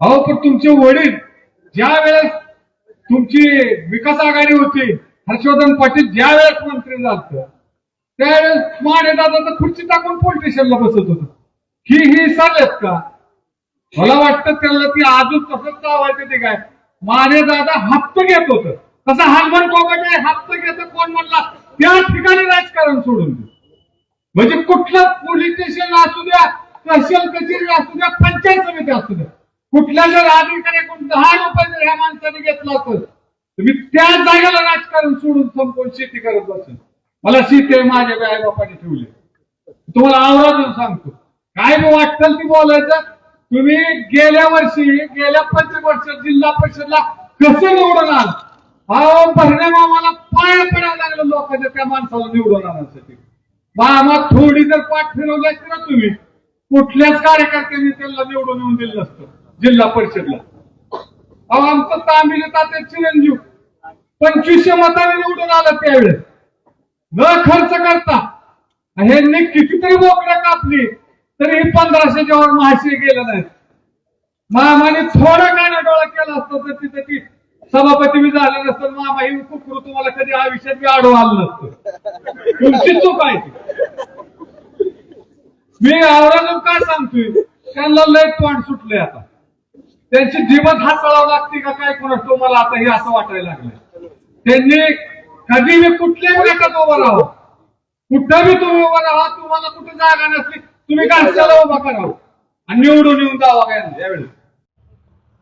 अहो पण तुमचे वडील ज्या वेळेस तुमची विकास आघाडी होती हर्षवर्धन पाटील ज्या वेळेस मंत्री झालत त्यावेळेस माने दादा खुर्ची टाकून पोलीस स्टेशनला बसत होत. ही ही चालत का? मला वाटतं त्याला ती अजून तसंच लावायचं ते काय? माने दादा हप्त घेत होत. तसा हलमन कोगटे हप्त घेत कोण म्हणला? त्या ठिकाणी राजकारण सोडून दे. म्हणजे कुठलं पोलीस स्टेशन असू द्या तहसील कचेरी असू द्या पंचायत समिती असू द्या कुठल्या जर अधिकाऱ्याकडून दहा रुपये जर ह्या माणसाने घेतला असत तर मी त्या जागेला राजकारण सोडून संपवून शेती करत असेल मला शेती माझ्या आई बापाने ठेवले. तुम्हाला आवर्जून सांगतो. काय वाटतं ती बोलायचं तुम्ही गेल्या वर्षी गेल्या पंचवर्ष जिल्हा परिषदला कसं निवडून आल? अहो परिणाम मामाला पाय पडायला लागलं लोकांच्या त्या माणसाला निवडून आणण्यासाठी मामा थोडी जर पाठ फिरवली असती ना तुम्ही कुठल्याच कार्यकर्त्यांनी त्यांना निवडून येऊन दिलं नसतं. जिल्हा परिषदला. अहो आमचं तामिल तात्या चिरंजीव पंचवीसशे मताने निवडून आलं त्यावेळेस. न खर्च करता. ह्यांनी कितीतरी बोकडं कापली तरी पंधराशे जेव्हा वर महाशे गेलं नाही मामाने थोडा काना डोळा केला असता तर तिथे ती सभापती बी झालं नसतं मामा ही कुकरू तुम्हाला कधी आयुष्यात बी आडवं आलं नसतं. तुमची चूक आहे ती. मी आवराजून काय सांगतोय? त्यांना लय तोंड सुटले आता. त्यांची जीवन हाताळावं लागते का काय कोणास मला आता हे असं वाटायला लागलं त्यांनी कधी मी कुठल्याही गटात उभं राहा कुठं तुम्ही उभं राहा तुम्हाला कुठे जागा नसली तुम्ही कशाला उभा करावं. आणि निवडून येऊन जावा काय? यावेळी.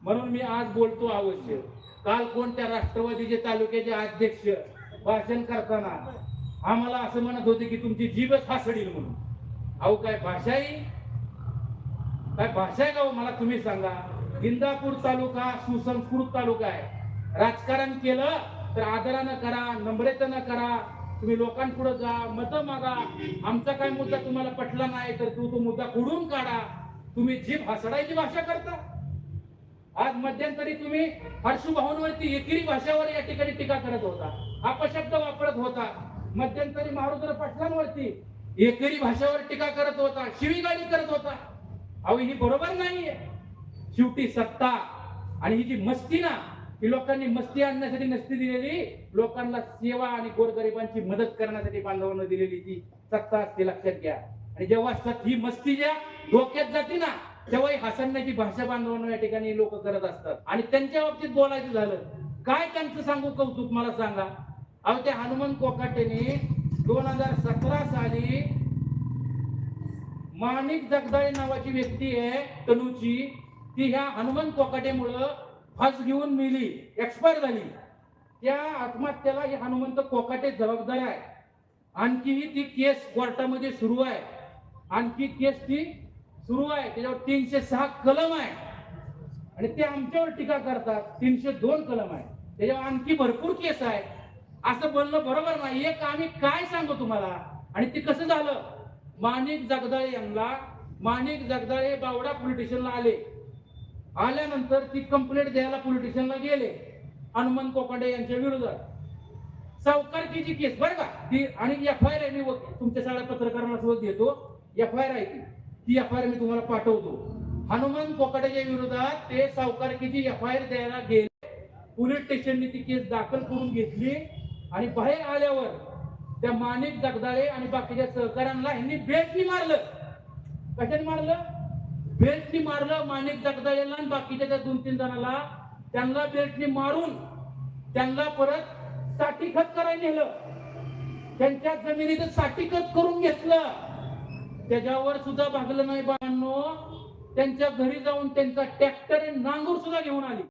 म्हणून मी आज बोलतो अवश्य. काल कोणत्या राष्ट्रवादीचे तालुक्याचे अध्यक्ष भाषण करताना आम्हाला असं म्हणत होते की तुमची जीवच हासडील म्हणून. अहो काय भाषा आहे काय भाषा आहे का हो? मला तुम्ही सांगा. गिंदापूर तालुका सुसंस्कृत तालुका आहे. राजकारण केलं तर आदरानं करा नम्रतेनं करा. तुम्ही लोकांपुढे जा मतं मागा. आमचा काय मुद्दा तुम्हाला पटला नाही तर तू तो मुद्दा खुडून काढा. तुम्ही जीभ हसडायची भाषा करता. आज मध्यंतरी तुम्ही हर्षू भाऊंवरती एकेरी भाषावर या ठिकाणी टीका करत होता. अपशब्द वापरत होता. मध्यंतरी महारुद्र पाटलांवरती एकेरी भाषेवर टीका करत होता. शिवीगाळी करत होता. अहो ही बरोबर नाहीये. शेवटी सत्ता. आणि ही जी मस्ती ना ही लोकांनी मस्ती आणण्यासाठी नसती दिलेली लोकांना सेवा आणि गोरगरिबांची मदत करण्यासाठी बांधवांना दिलेली ती सत्ता असते लक्षात घ्या. आणि जेव्हा सत ही मस्ती ज्या डोक्यात जाते ना तेव्हा ही हसण्याची भाषा बांधवांना या ठिकाणी लोक करत असतात. आणि त्यांच्या बाबतीत बोलायचं झालं काय त्यांचं सांगू कौतुक मला सांगा? अहो त्या हनुमान कोकाटेने दोन हजार सतरा साली माणिक जगदाळे नावाची व्यक्ती आहे तनुची. ती ह्या हनुमंत कोकाटेमुळं फास घेऊन मिली एक्सपायर झाली. त्या आत्महत्येला हे हनुमंत कोकाटे जबाबदार आहे. आणखीही ती केस कोर्टामध्ये सुरू आहे. आणखी केस ती सुरू आहे. त्याच्यावर तीनशे सहा कलम आहे. आणि ते आमच्यावर टीका करतात. तीनशे दोन कलम आहे. त्याच्यावर आणखी भरपूर केस आहे. असं बोलणं बरोबर नाही. एक आम्ही काय सांगू तुम्हाला? आणि ते कसं झालं? माणिक जगदाळे यांना माणिक जगदाळे बावडा पोलीस स्टेशनला आले. आल्यानंतर ती कंप्लेंट द्यायला पोलिटिशियनला गेले. हनुमान कोकाडे यांच्या विरोधात. सावकारकीची केस बरं का? ती आणि एफ आय आर मी तुमच्या सगळ्या पत्रकारांना सोबत देतो. एफ आय आर आहे ती. ती एफ आय आर मी तुम्हाला पाठवतो. हनुमान कोकाटेच्या विरोधात ते सावकारकीची एफ आय आर द्यायला गेले. पोलीस स्टेशनने ती केस दाखल करून घेतली. आणि बाहेर आल्यावर त्या माणिक जगदाळे आणि बाकीच्या सहकाऱ्यांना यांनी बेटनी मारलं. कशाने मारलं? बेल्टनी मारलं माणिक जगदाळेला आणि बाकीच्या त्या दोन तीन जणाला. त्यांना बेल्टनी मारून त्यांना परत साठी खत करायला नेलं. त्यांच्या जमिनीचं साठी खत करून घेतलं. त्याच्यावर सुद्धा भागलं नाही बाळांनो. त्यांच्या घरी जाऊन त्यांचा ट्रॅक्टर नांगूर सुद्धा घेऊन आली.